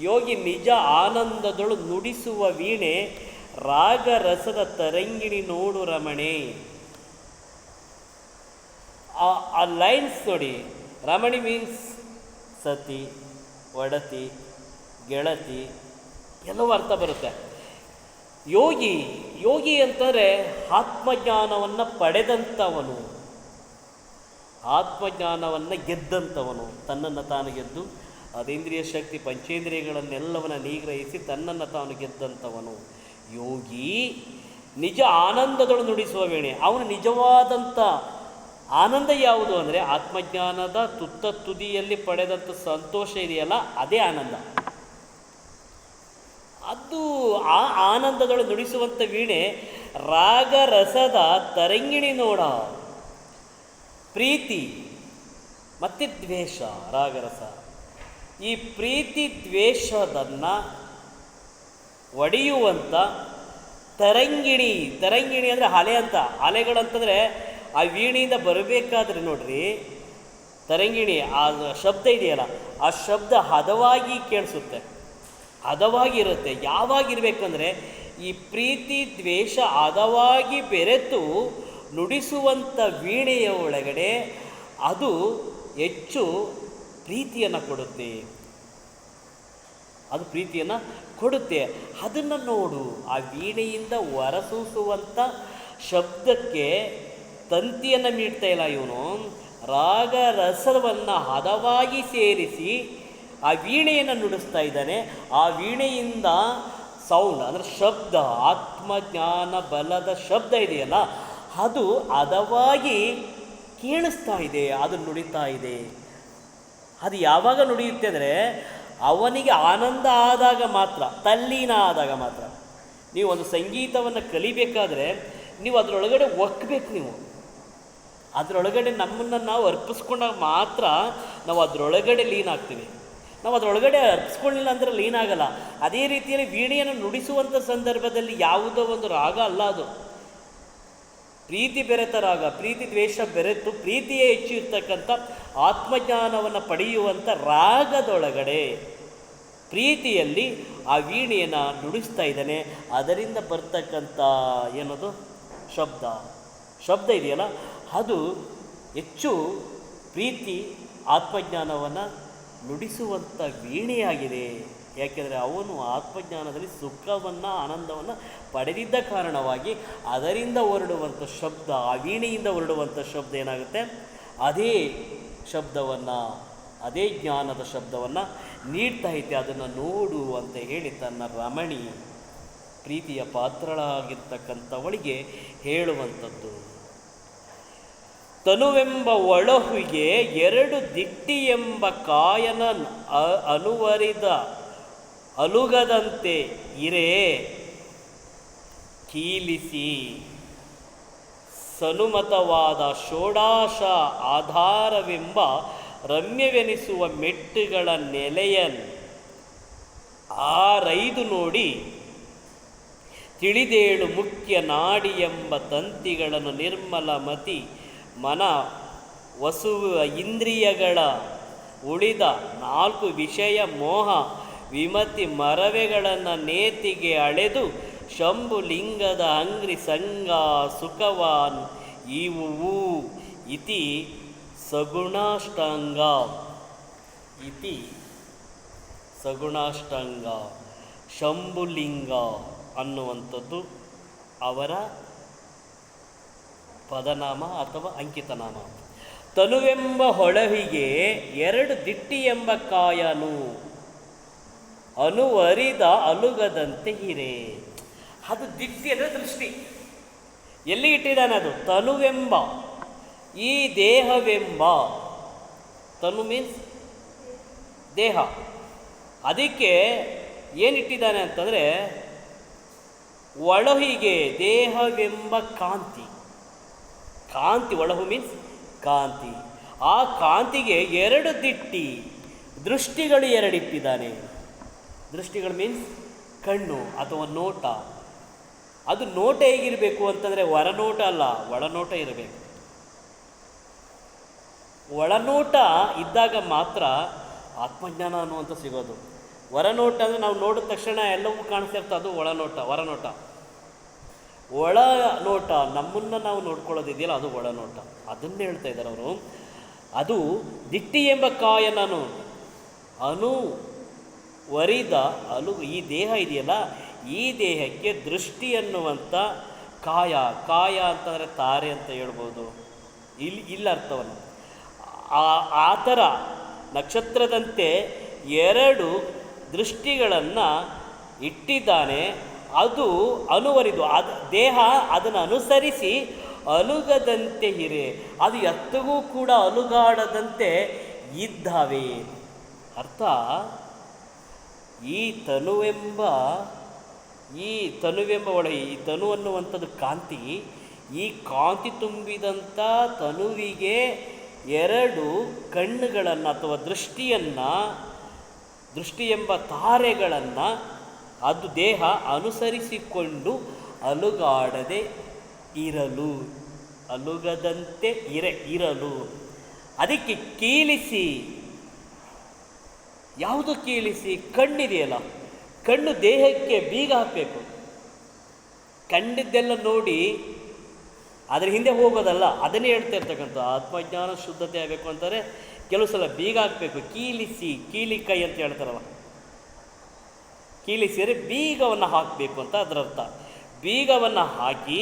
ಯೋಗಿ ನಿಜ ಆನಂದದಳು ನುಡಿಸುವ ವೀಣೆ ರಾಗರಸದ ತರಂಗಿಣಿ ನೋಡು ರಮಣೆ. ಆ ಆ ಲೈನ್ಸ್ ನೋಡಿ. ರಮಣಿ ಮೀನ್ಸ್ ಸತಿ, ಒಡತಿ, ಗೆಳತಿ, ಎಲ್ಲವೂ ಅರ್ಥ ಬರುತ್ತೆ. ಯೋಗಿ ಯೋಗಿ ಅಂತಂದರೆ ಆತ್ಮಜ್ಞಾನವನ್ನು ಪಡೆದಂಥವನು. ಆತ್ಮಜ್ಞಾನವನ್ನು ಗೆದ್ದಂಥವನು. ತನ್ನನ್ನು ತಾನು ಗೆದ್ದು ಅದೇಂದ್ರಿಯ ಶಕ್ತಿ ಪಂಚೇಂದ್ರಿಯಗಳನ್ನೆಲ್ಲವನ್ನ ನಿಗ್ರಹಿಸಿ ತನ್ನನ್ನು ತಾನು ಗೆದ್ದಂಥವನು. ಯೋಗಿ ನಿಜ ಆನಂದದೊಳು ನುಡಿಸುವ ವೇಣೆ. ಅವನು ನಿಜವಾದಂಥ ಆನಂದ ಯಾವುದು ಅಂದರೆ ಆತ್ಮಜ್ಞಾನದ ತುತ್ತ ತುದಿಯಲ್ಲಿ ಪಡೆದಂಥ ಸಂತೋಷ ಇದೆಯಲ್ಲ, ಅದೇ ಆನಂದ. ಅದು ಆ ಆನಂದದೊಳು ನುಡಿಸುವಂಥ ವೀಣೆ ರಾಗರಸದ ತರಂಗಿಣಿ ನೋಡ, ಪ್ರೀತಿ, ಮತ್ತು ದ್ವೇಷ ರಾಗರಸ ಈ ಪ್ರೀತಿ ದ್ವೇಷದನ್ನು ಒಡೆಯುವಂಥ ತರಂಗಿಣಿ ತರಂಗಿಣಿ ಅಂದರೆ ಅಲೆ ಅಂತ. ಅಲೆಗಳಂತಂದರೆ ಆ ವೀಣಿಯಿಂದ ಬರಬೇಕಾದ್ರೆ ನೋಡ್ರಿ, ತರಂಗಿಣಿ, ಆ ಶಬ್ದ ಇದೆಯಲ್ಲ, ಆ ಶಬ್ದ ಹದವಾಗಿ ಕೇಳಿಸುತ್ತೆ. ಹದವಾಗಿರುತ್ತೆ. ಯಾವಾಗಿರಬೇಕಂದ್ರೆ ಈ ಪ್ರೀತಿ ದ್ವೇಷ ಹದವಾಗಿ ಬೆರೆತು ನುಡಿಸುವಂಥ ವೀಣೆಯ ಒಳಗಡೆ ಅದು ಹೆಚ್ಚು ಪ್ರೀತಿಯನ್ನು ಕೊಡುತ್ತೆ. ಅದು ಪ್ರೀತಿಯನ್ನು ಕೊಡುತ್ತೆ. ಅದನ್ನು ನೋಡು, ಆ ವೀಣೆಯಿಂದ ಹೊರಸೂಸುವಂಥ ಶಬ್ದಕ್ಕೆ ತಂತಿಯನ್ನು ಮೀಡ್ತಾ ಇಲ್ಲ ಇವನು. ರಾಗ ರಸವನ್ನು ಹದವಾಗಿ ಸೇರಿಸಿ ಆ ವೀಣೆಯನ್ನು ನುಡಿಸ್ತಾ ಇದ್ದಾನೆ. ಆ ವೀಣೆಯಿಂದ ಸೌಂಡ್ ಅಂದರೆ ಶಬ್ದ, ಆತ್ಮಜ್ಞಾನ, ಬಲದ ಶಬ್ದ ಇದೆಯಲ್ಲ, ಅದು ಹದವಾಗಿ ಕೇಳಿಸ್ತಾ ಇದೆ, ಅದು ನುಡಿತಾ ಇದೆ. ಅದು ಯಾವಾಗ ನುಡಿಯುತ್ತೆ ಅಂದರೆ ಅವನಿಗೆ ಆನಂದ ಆದಾಗ ಮಾತ್ರ, ತಲ್ಲೀನ ಆದಾಗ ಮಾತ್ರ. ನೀವು ಒಂದು ಸಂಗೀತವನ್ನು ಕಲಿಬೇಕಾದ್ರೆ ನೀವು ಅದರೊಳಗಡೆ ಒಕ್ಕಬೇಕು ನೀವು. ಅದರೊಳಗಡೆ ನಮ್ಮನ್ನು ನಾವು ಅರ್ಪಿಸ್ಕೊಂಡಾಗ ಮಾತ್ರ ನಾವು ಅದರೊಳಗಡೆ ಲೀನ್ ಆಗ್ತೀವಿ. ನಾವು ಅದರೊಳಗಡೆ ಅರ್ಪಿಸ್ಕೊಳ್ಳಿಲ್ಲ ಅಂದರೆ ಲೀನ್ ಆಗಲ್ಲ. ಅದೇ ರೀತಿಯಲ್ಲಿ ವೀಣೆಯನ್ನು ನುಡಿಸುವಂಥ ಸಂದರ್ಭದಲ್ಲಿ ಯಾವುದೋ ಒಂದು ರಾಗ ಅಲ್ಲ ಅದು. ಪ್ರೀತಿ ಬೆರೆತ ರಾಗ ಪ್ರೀತಿ ದ್ವೇಷ ಬೆರೆತು ಪ್ರೀತಿಯೇ ಹೆಚ್ಚು ಇರ್ತಕ್ಕಂಥ ಆತ್ಮಜ್ಞಾನವನ್ನು ಪಡೆಯುವಂಥ ರಾಗದೊಳಗಡೆ ಪ್ರೀತಿಯಲ್ಲಿ ಆ ವೀಣೆಯನ್ನು ನುಡಿಸ್ತಾ ಇದ್ದಾನೆ. ಅದರಿಂದ ಬರ್ತಕ್ಕಂಥ ಏನದು? ಶಬ್ದ. ಶಬ್ದ ಇದೆಯಲ್ಲ? ಅದು ಹೆಚ್ಚು ಪ್ರೀತಿ, ಆತ್ಮಜ್ಞಾನವನ್ನು ನುಡಿಸುವಂಥ ವೀಣೆಯಾಗಿದೆ. ಯಾಕೆಂದರೆ ಅವನು ಆತ್ಮಜ್ಞಾನದಲ್ಲಿ ಸುಖವನ್ನು, ಆನಂದವನ್ನು ಪಡೆದಿದ್ದ ಕಾರಣವಾಗಿ ಅದರಿಂದ ಹೊರಡುವಂಥ ಶಬ್ದ ಆ ವೀಣೆಯಿಂದ ಹೊರಡುವಂಥ ಶಬ್ದ ಏನಾಗುತ್ತೆ? ಅದೇ ಶಬ್ದವನ್ನು, ಅದೇ ಜ್ಞಾನದ ಶಬ್ದವನ್ನು ನೀಡ್ತಾ ಐತೆ ಅದನ್ನು ನೋಡು ಅಂತ ಹೇಳಿ ತನ್ನ ರಮಣಿ ಪ್ರೀತಿಯ ಪಾತ್ರಳಾಗಿರ್ತಕ್ಕಂಥವಳಿಗೆ ಹೇಳುವಂಥದ್ದು. ತನುವೆಂಬ ಒಳಹುಗೆ ಎರಡು ದಿಟ್ಟಿ ಎಂಬ ಕಾಯನ ಅನುವರಿದ ಅಲುಗದಂತೆ ಇರೇ ಕೀಲಿಸಿ ಸನುಮತವಾದ ಷೋಡಾಶ ಆಧಾರವೆಂಬ ರಮ್ಯವೆನಿಸುವ ಮೆಟ್ಟುಗಳ ನೆಲೆಯನ್ ಆರೈದು ನೋಡಿ ತಿಳಿದೇಳು ಮುಖ್ಯ ನಾಡಿ ಎಂಬ ತಂತಿಗಳನ್ನು ನಿರ್ಮಲ ಮತಿ ಮನ ವಸುವ ಇಂದ್ರಿಯಗಳ ಉಳಿದ ನಾಲ್ಕು ವಿಷಯ ಮೋಹ ವಿಮತಿ ಮರವೆಗಳನ್ನು ನೇತಿಗೆ ಅಳೆದು ಶಂಭುಲಿಂಗದ ಅಂಗ್ರಿ ಸಂಗ ಸುಖವಾನ್ ಇವು ಇತಿ ಸಗುಣಾಷ್ಟಾಂಗ. ಇತಿ ಸಗುಣಾಷ್ಟಾಂಗ. ಶಂಭುಲಿಂಗ ಅನ್ನುವಂಥದ್ದು ಅವರ ಪದನಾಮ ಅಥವಾ ಅಂಕಿತನಾಮ. ತನುವೆಂಬ ಹೊಳವಿಗೆ ಎರಡು ದಿಟ್ಟಿ ಎಂಬ ಕಾಯನು. ಅನುವರಿದ ಅಲುಗದಂತೆ ಹಿರೇ ಅದು ದಿಟ್ಟಿ ಅಂದರೆ ದೃಷ್ಟಿ. ಎಲ್ಲಿ ಇಟ್ಟಿದ್ದಾನೆ ಅದು? ತನುವೆಂಬ. ಈ ದೇಹವೆಂಬ. ತನು ಮೀನ್ಸ್ ದೇಹ. ಅದಕ್ಕೆ ಏನಿಟ್ಟಿದ್ದಾನೆ ಅಂತಂದರೆ, ಒಳಹಿಗೆ ದೇಹವೆಂಬ ಕಾಂತಿ. ಕಾಂತಿ, ಒಳಹು ಮೀನ್ಸ್ ಕಾಂತಿ. ಆ ಕಾಂತಿಗೆ ಎರಡು ದಿಟ್ಟಿ, ದೃಷ್ಟಿಗಳು ಎರಡಿಟ್ಟಿದ್ದಾನೆ ದೃಷ್ಟಿಗಳು ಮೀನ್ಸ್ ಕಣ್ಣು ಅಥವಾ ನೋಟ. ಅದು ನೋಟ ಹೇಗಿರಬೇಕು ಅಂತಂದರೆ ಹೊರನೋಟ ಅಲ್ಲ, ಒಳನೋಟ ಇರಬೇಕು. ಒಳನೋಟ ಇದ್ದಾಗ ಮಾತ್ರ ಆತ್ಮಜ್ಞಾನ ಅನ್ನುವಂಥ ಸಿಗೋದು. ಹೊರನೋಟ ಅಂದರೆ ನಾವು ನೋಡಿದ ತಕ್ಷಣ ಎಲ್ಲವೂ ಕಾಣಿಸ್ತಿರ್ತದೆ ಅದು ಒಳನೋಟ, ಹೊರನೋಟ. ಒಳ ನೋಟ ನಮ್ಮನ್ನು ನಾವು ನೋಡ್ಕೊಳ್ಳೋದಿದೆಯಲ್ಲ, ಅದು ಒಳನೋಟ. ಅದನ್ನೇ ಹೇಳ್ತಾ ಇದ್ದಾರೆ ಅವರು. ಅದು ದಿಟ್ಟಿ ಎಂಬ ಕಾಯನನು. ಅನು ವರಿದ ಅಲು, ಈ ದೇಹ ಇದೆಯಲ್ಲ? ಈ ದೇಹಕ್ಕೆ ದೃಷ್ಟಿ ಅನ್ನುವಂಥ ಕಾಯ ಕಾಯ ಅಂತಂದರೆ ತಾರೆ ಅಂತ ಹೇಳ್ಬೋದು. ಇಲ್ಲಿ ಇಲ್ಲ ಅರ್ಥವನ್ನು ಆ ಥರ ನಕ್ಷತ್ರದಂತೆ ಎರಡು ದೃಷ್ಟಿಗಳನ್ನು ಇಟ್ಟಿದ್ದಾನೆ. ಅದು ಅನುವರಿದು ಅದು, ದೇಹ ಅದನ್ನು ಅನುಸರಿಸಿ ಅಲುಗದಂತೆ ಹಿರೆ ಅದು ಎತ್ತಗೂ ಕೂಡ ಅಲುಗಾಡದಂತೆ ಇದ್ದಾವೆ. ಅರ್ಥ? ಈ ತನುವೆಂಬ ಈ ತನುವೆಂಬ ಒಳ, ಈ ತನು ಅನ್ನುವಂಥದ್ದು ಕಾಂತಿ, ಈ ಕಾಂತಿ ತುಂಬಿದಂಥ ತನುವಿಗೆ ಎರಡು ಕಣ್ಣುಗಳನ್ನು ಅಥವಾ ದೃಷ್ಟಿಯನ್ನು ದೃಷ್ಟಿ ಎಂಬ ತಾರೆಗಳನ್ನು ಅದು ದೇಹ ಅನುಸರಿಸಿಕೊಂಡು ಅಲುಗಾಡದೆ ಇರಲು, ಅಲುಗದಂತೆ ಇರ, ಇರಲು. ಅದಕ್ಕೆ ಕೀಲಿಸಿ ಯಾವುದು ಕೀಳಿಸಿ ಕಣ್ಣಿದೆಯಲ್ಲ, ಕಣ್ಣು ದೇಹಕ್ಕೆ ಬೀಗ ಹಾಕಬೇಕು. ಕಂಡಿದ್ದೆಲ್ಲ ನೋಡಿ ಅದರ ಹಿಂದೆ ಹೋಗೋದಲ್ಲ, ಅದನ್ನೇ ಹೇಳ್ತಾ ಇರ್ತಕ್ಕಂಥ ಆತ್ಮಜ್ಞಾನ ಶುದ್ಧತೆ ಆಗಬೇಕು ಅಂತಾರೆ. ಕೆಲವು ಸಲ ಬೀಗ ಹಾಕಬೇಕು, ಕೀಲಿಸಿ ಕೀಲಿ ಕೈ ಅಂತ ಹೇಳ್ತಾರಲ್ಲ. ಕೀಲಿಸಿದರೆ ಬೀಗವನ್ನು ಹಾಕಬೇಕು ಅಂತ ಅದರ ಅರ್ಥ. ಬೀಗವನ್ನು ಹಾಕಿ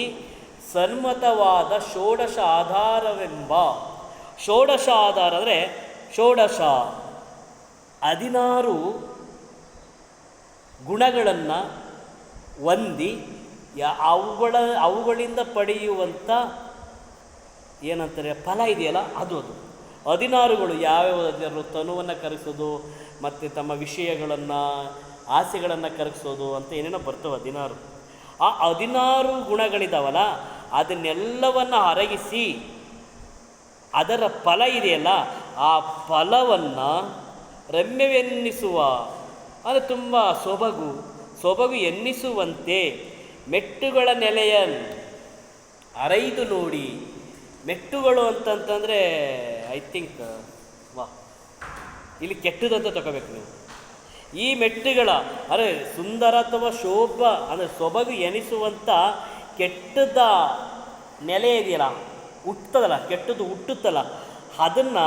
ಸನ್ಮತವಾದ ಷೋಡಶ ಆಧಾರವೆಂಬ, ಷೋಡಶ ಆಧಾರ ಅಂದರೆ ಷೋಡಶ. ಹದಿನಾರು ಗುಣಗಳನ್ನು ಹೊಂದಿ ಅವುಗಳ, ಅವುಗಳಿಂದ ಪಡೆಯುವಂಥ ಏನಂತಾರೆ, ಫಲ ಇದೆಯಲ್ಲ, ಅದು ಅದು. ಹದಿನಾರುಗಳು ಯಾವ್ಯಾವ ಜನರು ತನುವನ್ನು ಕರೆಸೋದು, ಮತ್ತು ತಮ್ಮ ವಿಷಯಗಳನ್ನು, ಆಸೆಗಳನ್ನು ಕರಗಿಸೋದು ಅಂತ ಏನೇನೋ ಬರ್ತವೆ ಹದಿನಾರು. ಆ ಹದಿನಾರು ಗುಣಗಳಿದ್ದಾವಲ್ಲ ಅದನ್ನೆಲ್ಲವನ್ನು ಅರಗಿಸಿ, ಅದರ ಫಲ ಇದೆಯಲ್ಲ, ಆ ಫಲವನ್ನು ರಮ್ಯವೆನ್ನಿಸುವ. ಅದು ತುಂಬ ಸೊಬಗು. ಸೊಬಗು ಎನ್ನಿಸುವಂತೆ ಮೆಟ್ಟುಗಳ ನೆಲೆಯ ಅರೈದು ನೋಡಿ. ಮೆಟ್ಟುಗಳು ಅಂತಂತಂದರೆ ಐ ಥಿಂಕ್ ವಾ, ಇಲ್ಲಿ ಕೆಟ್ಟದಂತ ತಗೋಬೇಕು ನೀವು. ಈ ಮೆಟ್ಟುಗಳ, ಅರೆ ಸುಂದರ ಅಥವಾ ಶೋಭ, ಅಂದರೆ ಸೊಬಗು ಎನಿಸುವಂಥ ಕೆಟ್ಟದ ನೆಲೆ ಇದೆಯಲ್ಲ ಹುಟ್ಟದಲ್ಲ ಕೆಟ್ಟದ್ದು ಹುಟ್ಟುತ್ತಲ್ಲ ಅದನ್ನು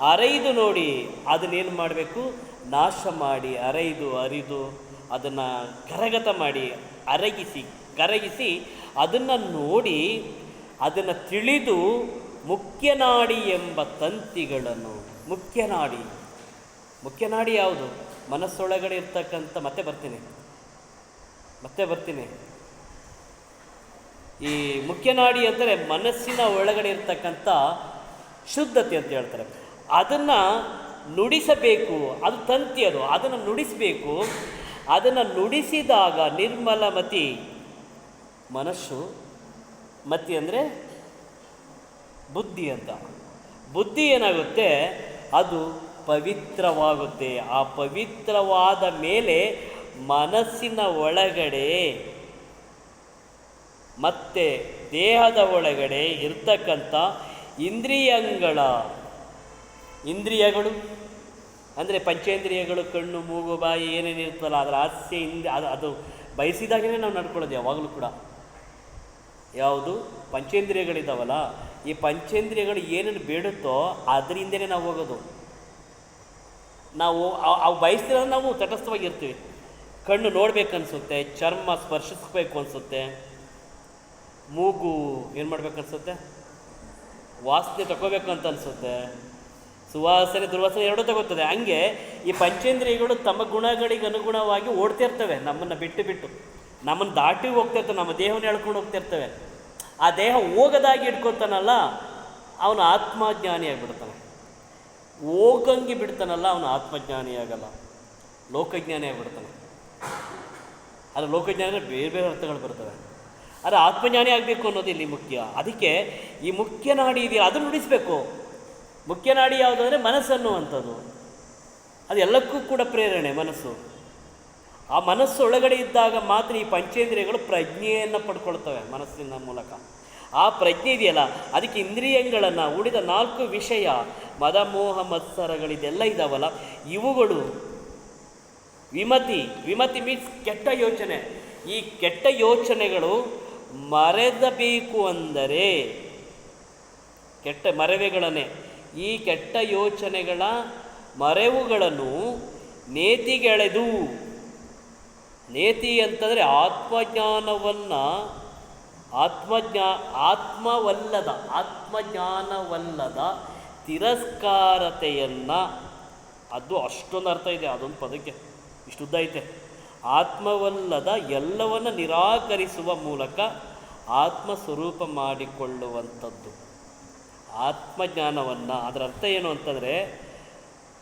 ಅರೈದು ನೋಡಿ, ಅದನ್ನೇನು ಮಾಡಬೇಕು? ನಾಶ ಮಾಡಿ ಅರೈದು ಅರಿದು, ಅದನ್ನು ಕರಗತ ಮಾಡಿ, ಅರಗಿಸಿ, ಕರಗಿಸಿ, ಅದನ್ನು ನೋಡಿ, ಅದನ್ನು ತಿಳಿದು ಮುಖ್ಯನಾಡಿ ಎಂಬ ತಂತಿಗಳನ್ನು, ಮುಖ್ಯನಾಡಿ. ಮುಖ್ಯನಾಡಿ ಯಾವುದು? ಮನಸ್ಸೊಳಗಡೆ ಇರ್ತಕ್ಕಂಥ, ಮತ್ತೆ ಬರ್ತೀನಿ. ಮತ್ತೆ ಬರ್ತೀನಿ. ಈ ಮುಖ್ಯನಾಡಿ ಅಂದರೆ ಮನಸ್ಸಿನ ಒಳಗಡೆ ಇರ್ತಕ್ಕಂಥ ಶುದ್ಧತೆ ಅಂತ ಹೇಳ್ತಾರೆ. ಅದನ್ನು ನುಡಿಸಬೇಕು. ಅದು ತಂತಿ ಅದು ಅದನ್ನು ನುಡಿಸಬೇಕು. ಅದನ್ನು ನುಡಿಸಿದಾಗ ನಿರ್ಮಲಮತಿ ಮನಸ್ಸು, ಮತಿ ಅಂದರೆ ಬುದ್ಧಿ ಅಂತ. ಬುದ್ಧಿ ಏನಾಗುತ್ತೆ? ಅದು ಪವಿತ್ರವಾಗುತ್ತೆ. ಆ ಪವಿತ್ರವಾದ ಮೇಲೆ ಮನಸ್ಸಿನ ಒಳಗಡೆ ಮತ್ತೆ ದೇಹದ ಒಳಗಡೆ ಇರ್ತಕ್ಕಂಥ ಇಂದ್ರಿಯಗಳ ಇಂದ್ರಿಯಗಳು, ಅಂದರೆ ಪಂಚೇಂದ್ರಿಯಗಳು, ಕಣ್ಣು, ಮೂಗು, ಬಾಯಿ ಏನೇನು ಇರ್ತಲ್ಲ ಅದರ ಆಸೆ ಇಂದ ಅದು ಅದು ಬಯಸಿದಾಗಲೇ ನಾವು ನಡ್ಕೊಳ್ಳೋದು ಯಾವಾಗಲೂ ಕೂಡ. ಯಾವುದು? ಪಂಚೇಂದ್ರಿಯಗಳಿದ್ದಾವಲ್ಲ ಈ ಪಂಚೇಂದ್ರಿಯಗಳು ಏನೇನು ಬೇಡುತ್ತೋ ಅದರಿಂದನೇ ನಾವು ಹೋಗೋದು. ನಾವು ಅವ್- ಬಯಸ್ತಿರೋದು ನಾವು ತಟಸ್ಥವಾಗಿರ್ತೀವಿ. ಕಣ್ಣು ನೋಡಬೇಕನ್ಸುತ್ತೆ, ಚರ್ಮ ಸ್ಪರ್ಶಿಸ್ಬೇಕು ಅನಿಸುತ್ತೆ, ಮೂಗು ಏನು ಮಾಡ್ಬೇಕು ಅನ್ಸುತ್ತೆ ವಾಸನೆ ತಗೋಬೇಕು ಅಂತ ಅನಿಸುತ್ತೆ. ಸುವಾಸನೆ, ದುರ್ವಾಸನೆ ಎರಡೂ ತಗೋತದೆ. ಹಂಗೆ ಈ ಪಂಚೇಂದ್ರಿಯಗಳು ತಮ್ಮ ಗುಣಗಳಿಗೆ ಅನುಗುಣವಾಗಿ ಓಡ್ತಿರ್ತವೆ ನಮ್ಮನ್ನು ಬಿಟ್ಟು ಬಿಟ್ಟು. ನಮ್ಮನ್ನು ದಾಟಿ ಹೋಗ್ತಿರ್ತವೆ ನಮ್ಮ ದೇಹವನ್ನು ಎಳ್ಕೊಂಡು ಹೋಗ್ತಿರ್ತವೆ ಆ ದೇಹ ಹೋಗದಾಗಿ ಇಟ್ಕೊತಾನಲ್ಲ ಅವನು ಆತ್ಮಜ್ಞಾನಿ ಆಗಿಬಿಡ್ತಾನೆ. ಹೋಗಂಗೆ ಬಿಡ್ತಾನಲ್ಲ, ಅವನು ಆತ್ಮಜ್ಞಾನಿ ಆಗಲ್ಲ. ಲೋಕಜ್ಞಾನಿ ಆಗಿಬಿಡ್ತಾನೆ. ಆದರೆ ಲೋಕಜ್ಞಾನ ಬೇರೆ ಬೇರೆ ಅರ್ಥಗಳು ಬರ್ತವೆ. ಆದರೆ ಆತ್ಮಜ್ಞಾನಿ ಆಗಬೇಕು ಅನ್ನೋದು ಇಲ್ಲಿ ಮುಖ್ಯ. ಅದಕ್ಕೆ ಈ ಮುಖ್ಯ ನಾಡಿ ಇದೆಯಲ್ಲ, ಅದನ್ನು ನುಡಿಸ್ಬೇಕು ಮುಖ್ಯ ನಾಡಿ ಯಾವುದು ಅಂದರೆ ಅದು ಎಲ್ಲಕ್ಕೂ ಕೂಡ ಪ್ರೇರಣೆ, ಮನಸ್ಸು. ಆ ಮನಸ್ಸು ಒಳಗಡೆ ಇದ್ದಾಗ ಮಾತ್ರ ಈ ಪಂಚೇಂದ್ರಿಯಗಳು ಪ್ರಜ್ಞೆಯನ್ನು ಪಡ್ಕೊಳ್ತವೆ ಮನಸ್ಸಿನ ಮೂಲಕ. ಆ ಪ್ರಜ್ಞೆ ಇದೆಯಲ್ಲ, ಅದಕ್ಕೆ ಇಂದ್ರಿಯಗಳನ್ನು ಉಳಿದ ನಾಲ್ಕು ವಿಷಯ, ಮದ, ಮೋಹ ಮತ್ಸರಗಳಿದೆಲ್ಲ ಇದ್ದಾವಲ್ಲ ಇವುಗಳು ವಿಮತಿ ವಿಮತಿ ಮೀನ್ಸ್ ಕೆಟ್ಟ ಯೋಚನೆ. ಈ ಕೆಟ್ಟ ಯೋಚನೆಗಳು ಮರೆದಬೇಕು ಅಂದರೆ, ಕೆಟ್ಟ ಮರವೆಗಳನ್ನೇ ಈ ಕೆಟ್ಟ ಯೋಚನೆಗಳ ಮರೆವುಗಳನ್ನು ನೇತಿಗೆಳೆದು. ನೇತಿ ಅಂತಂದರೆ ಆತ್ಮಜ್ಞಾನವನ್ನು, ಆತ್ಮಜ್ಞಾ, ಆತ್ಮವಲ್ಲದ, ಆತ್ಮಜ್ಞಾನವಲ್ಲದ ತಿರಸ್ಕಾರತೆಯನ್ನು, ಅದು ಅಷ್ಟೊಂದು ಅರ್ಥ ಇದೆ, ಅದೊಂದು ಪದಕ್ಕೆ ಇಷ್ಟುದ್ದ ಐತೆ. ಆತ್ಮವಲ್ಲದ ಎಲ್ಲವನ್ನು ನಿರಾಕರಿಸುವ ಮೂಲಕ ಆತ್ಮ ಸ್ವರೂಪ ಮಾಡಿಕೊಳ್ಳುವಂಥದ್ದು. ಆತ್ಮಜ್ಞಾನವನ್ನು, ಅದರ ಅರ್ಥ ಏನು ಅಂತಂದರೆ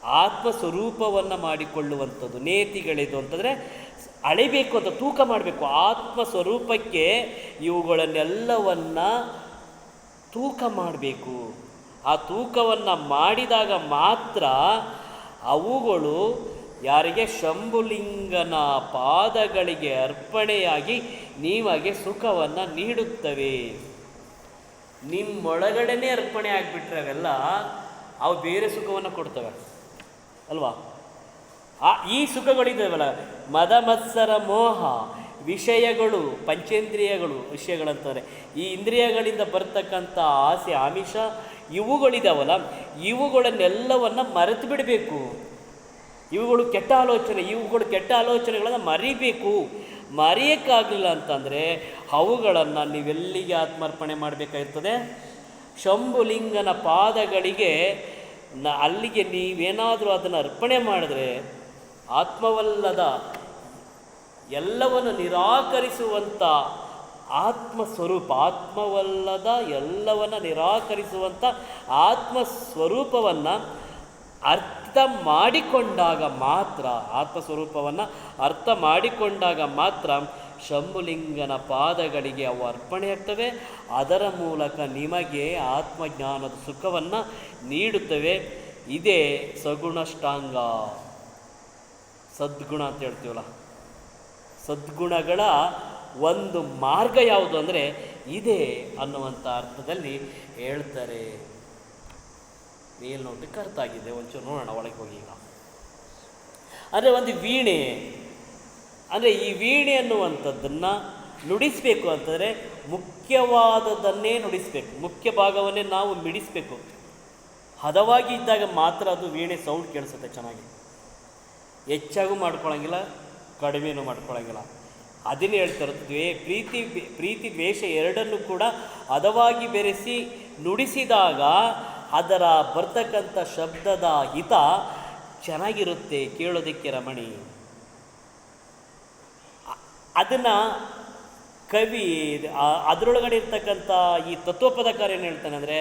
ಆತ್ಮ ಸ್ವರೂಪವನ್ನು ಮಾಡಿಕೊಳ್ಳುವಂಥದ್ದು ನೇತಿಗಳಿದು ಅಂತಂದರೆ, ಅಳಿಬೇಕು ಅಂತ ತೂಕ ಮಾಡಬೇಕು. ಆತ್ಮ ಸ್ವರೂಪಕ್ಕೆ ಇವುಗಳನ್ನೆಲ್ಲವನ್ನು ತೂಕ ಮಾಡಬೇಕು. ಆ ತೂಕವನ್ನು ಮಾಡಿದಾಗ ಮಾತ್ರ ಅವುಗಳು ಯಾರಿಗೆ? ಶಂಭುಲಿಂಗನ ಪಾದಗಳಿಗೆ ಅರ್ಪಣೆಯಾಗಿ ನಿಮಗೆ ಸುಖವನ್ನು ನೀಡುತ್ತವೆ. ನಿಮ್ಮೊಳಗಡೆನೇ ಅರ್ಪಣೆ ಆಗಿಬಿಟ್ರೆ ಅವೆಲ್ಲ ಅವು ಬೇರೆ ಸುಖವನ್ನು ಕೊಡ್ತವೆ. ಅಲ್ವಾ? ಆ, ಈ ಸುಖಗಳಿದ್ದಾವಲ್ಲ ಮದ ಮತ್ಸರ ಮೋಹ, ವಿಷಯಗಳು, ಪಂಚೇಂದ್ರಿಯಗಳು ವಿಷಯಗಳಂತಾರೆ ಈ ಇಂದ್ರಿಯಗಳಿಂದ ಬರ್ತಕ್ಕಂಥ ಆಸೆ, ಆಮಿಷ ಇವುಗಳಿದಾವಲ್ಲ, ಇವುಗಳನ್ನೆಲ್ಲವನ್ನು ಮರೆತು ಬಿಡಬೇಕು. ಇವುಗಳು ಕೆಟ್ಟ ಆಲೋಚನೆ, ಇವುಗಳು ಕೆಟ್ಟ ಆಲೋಚನೆಗಳನ್ನು ಮರಿಬೇಕು. ಮರೆಯೋಕ್ಕಾಗಲಿಲ್ಲ ಅಂತಂದರೆ ಅವುಗಳನ್ನು ನೀವೆಲ್ಲಿಗೆ ಆತ್ಮಾರ್ಪಣೆ ಮಾಡಬೇಕಾಗಿರ್ತದೆ? ಶಂಭುಲಿಂಗನ ಪಾದಗಳಿಗೆ ನ ಅಲ್ಲಿಗೆ ನೀವೇನಾದರೂ ಅದನ್ನು ಅರ್ಪಣೆ ಮಾಡಿದ್ರೆ ಆತ್ಮವಲ್ಲದ ಎಲ್ಲವನ್ನು ನಿರಾಕರಿಸುವಂಥ ಆತ್ಮ ಸ್ವರೂಪ ಆತ್ಮವಲ್ಲದ ಎಲ್ಲವನ್ನು ನಿರಾಕರಿಸುವಂಥ ಆತ್ಮ ಸ್ವರೂಪವನ್ನು ಅರ್ಥ ಮಾಡಿಕೊಂಡಾಗ ಮಾತ್ರ, ಆತ್ಮ ಸ್ವರೂಪವನ್ನು ಅರ್ಥ ಮಾಡಿಕೊಂಡಾಗ ಮಾತ್ರ ಶಂಭುಲಿಂಗನ ಪಾದಗಳಿಗೆ ಅವು ಅರ್ಪಣೆಯಾಗ್ತವೆ ಅದರ ಮೂಲಕ ನಿಮಗೆ ಆತ್ಮಜ್ಞಾನದ ಸುಖವನ್ನು ನೀಡುತ್ತವೆ. ಇದೇ ಸಗುಣಷ್ಟಾಂಗ ಸದ್ಗುಣ ಅಂತ ಹೇಳ್ತೀವಲ್ಲ? ಸದ್ಗುಣಗಳ ಒಂದು ಮಾರ್ಗ ಯಾವುದು ಅಂದರೆ ಇದೆ ಅನ್ನುವಂಥ ಅರ್ಥದಲ್ಲಿ ಹೇಳ್ತಾರೆ. ಮೇಲ್ನೋಟಕ್ಕೆ ಅರ್ಥ ಆಗಿದೆ ಒಂಚೂರು ನೋಡೋಣ ಒಳಗೆ ಹೋಗಿ ಈಗ. ಅಂದರೆ ಒಂದು ವೀಣೆ. ಅಂದರೆ ಈ ವೀಣೆ ಅನ್ನುವಂಥದ್ದನ್ನು ನುಡಿಸಬೇಕು ಅಂತಂದರೆ ಮುಖ್ಯವಾದದನ್ನೇ ನುಡಿಸಬೇಕು. ಮುಖ್ಯ ಭಾಗವನ್ನೇ ನಾವು ಮಿಡಿಸಬೇಕು. ಹದವಾಗಿ ಇದ್ದಾಗ ಮಾತ್ರ ಅದು ವೀಣೆ ಸೌಂಡ್ ಕೇಳಿಸುತ್ತೆ ಚೆನ್ನಾಗಿ. ಹೆಚ್ಚಾಗೂ ಮಾಡ್ಕೊಳ್ಳೋಂಗಿಲ್ಲ ಕಡಿಮೆನೂ ಮಾಡ್ಕೊಳ್ಳೋಂಗಿಲ್ಲ ಅದನ್ನೇ ಹೇಳ್ತಾರೆ ದ್ವೇ, ಪ್ರೀತಿ ಪ್ರೀತಿ ದ್ವೇಷ ಎರಡನ್ನು ಕೂಡ ಹದವಾಗಿ ಬೆರೆಸಿ ನುಡಿಸಿದಾಗ ಅದರ ಬರ್ತಕ್ಕಂಥ ಶಬ್ದದ ಹಿತ ಚೆನ್ನಾಗಿರುತ್ತೆ ಕೇಳೋದಕ್ಕೆ ರಮಣಿ. ಅದನ್ನು ಕವಿ ಅದರೊಳಗಡೆ ಇರ್ತಕ್ಕಂಥ ಈ ತತ್ವಪದಕಾರ ಏನು ಹೇಳ್ತಾನೆ ಅಂದರೆ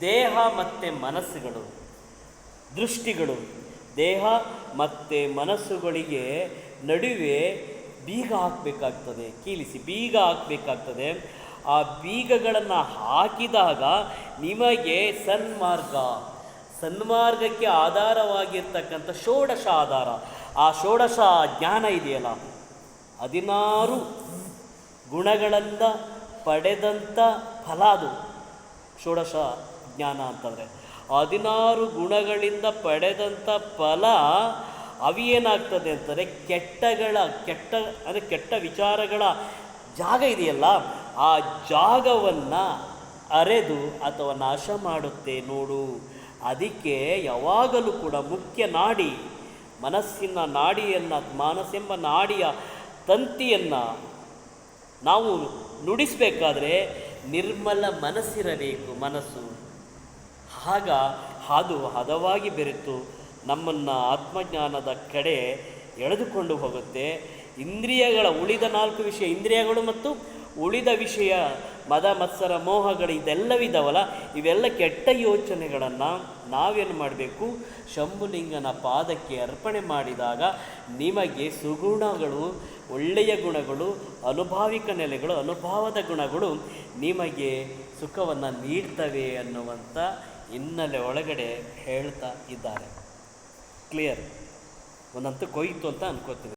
ದೇಹ ಮತ್ತು ಮನಸ್ಸುಗಳು, ದೃಷ್ಟಿಗಳು. ದೇಹ ಮತ್ತು ಮನಸ್ಸುಗಳಿಗೆ ನಡುವೆ ಬೀಗ ಹಾಕಬೇಕಾಗ್ತದೆ, ಕೀಲಿಸಿ ಬೀಗ ಹಾಕಬೇಕಾಗ್ತದೆ. ಆ ಬೀಗಗಳನ್ನು ಹಾಕಿದಾಗ ನಿಮಗೆ ಸನ್ಮಾರ್ಗ. ಸನ್ಮಾರ್ಗಕ್ಕೆ ಆಧಾರವಾಗಿರ್ತಕ್ಕಂಥ ಷೋಡಶ ಆಧಾರ. ಆ ಷೋಡಶ ಜ್ಞಾನ ಇದೆಯಲ್ಲ, ಹದಿನಾರು ಗುಣಗಳಿಂದ ಪಡೆದಂಥ ಫಲ ಅದು. ಷೋಡಶ ಜ್ಞಾನ ಅಂತಂದರೆ ಹದಿನಾರು ಗುಣಗಳಿಂದ ಪಡೆದಂಥ ಫಲ ಅವೇನಾಗ್ತದೆ ಅಂತಂದರೆ ಕೆಟ್ಟಗಳ, ಕೆಟ್ಟ, ಅಂದರೆ ಕೆಟ್ಟ ವಿಚಾರಗಳ ಜಾಗ ಇದೆಯಲ್ಲ ಆ ಜಾಗವನ್ನು ಅರೆದು ಅಥವಾ ನಾಶ ಮಾಡುತ್ತೆ ನೋಡು. ಅದಕ್ಕೆ ಯಾವಾಗಲೂ ಕೂಡ ಮುಖ್ಯ ನಾಡಿ, ಮನಸ್ಸಿನ ನಾಡಿಯನ್ನು, ಮಾನಸೆಂಬ ನಾಡಿಯ ತಂತಿಯನ್ನು ನಾವು ನುಡಿಸಬೇಕಾದ್ರೆ ನಿರ್ಮಲ ಮನಸ್ಸಿರಬೇಕು ಮನಸ್ಸು. ಆಗ ಹಾದು ಹದವಾಗಿ ಬೆರೆತು ನಮ್ಮನ್ನು ಆತ್ಮಜ್ಞಾನದ ಕಡೆ ಎಳೆದುಕೊಂಡು ಹೋಗುತ್ತೆ. ಇಂದ್ರಿಯಗಳ ಉಳಿದ ನಾಲ್ಕು ವಿಷಯ ಇಂದ್ರಿಯಗಳು ಮತ್ತು ಉಳಿದ ವಿಷಯ, ಮದ, ಮತ್ಸರ, ಮೋಹಗಳು ಇದೆಲ್ಲವಿದಾವಲ್ಲ, ಇವೆಲ್ಲ ಕೆಟ್ಟ ಯೋಚನೆಗಳನ್ನು ನಾವೇನು ಮಾಡಬೇಕು? ಶಂಭುಲಿಂಗನ ಪಾದಕ್ಕೆ ಅರ್ಪಣೆ ಮಾಡಿದಾಗ ನಿಮಗೆ ಸುಗುಣಗಳು, ಒಳ್ಳೆಯ ಗುಣಗಳು, ಅನುಭಾವಿಕ ನೆಲೆಗಳು, ಅನುಭಾವದ ಗುಣಗಳು ನಿಮಗೆ ಸುಖವನ್ನು ನೀಡ್ತವೆ ಅನ್ನುವಂಥ ಹಿನ್ನೆಲೆ ಒಳಗಡೆ ಹೇಳ್ತಾ ಇದ್ದಾರೆ. ಕ್ಲಿಯರ್ ಒಂದಂತೂ ಕೊಯ್ತು ಅಂತ ಅನ್ಕೋತೀನಿ.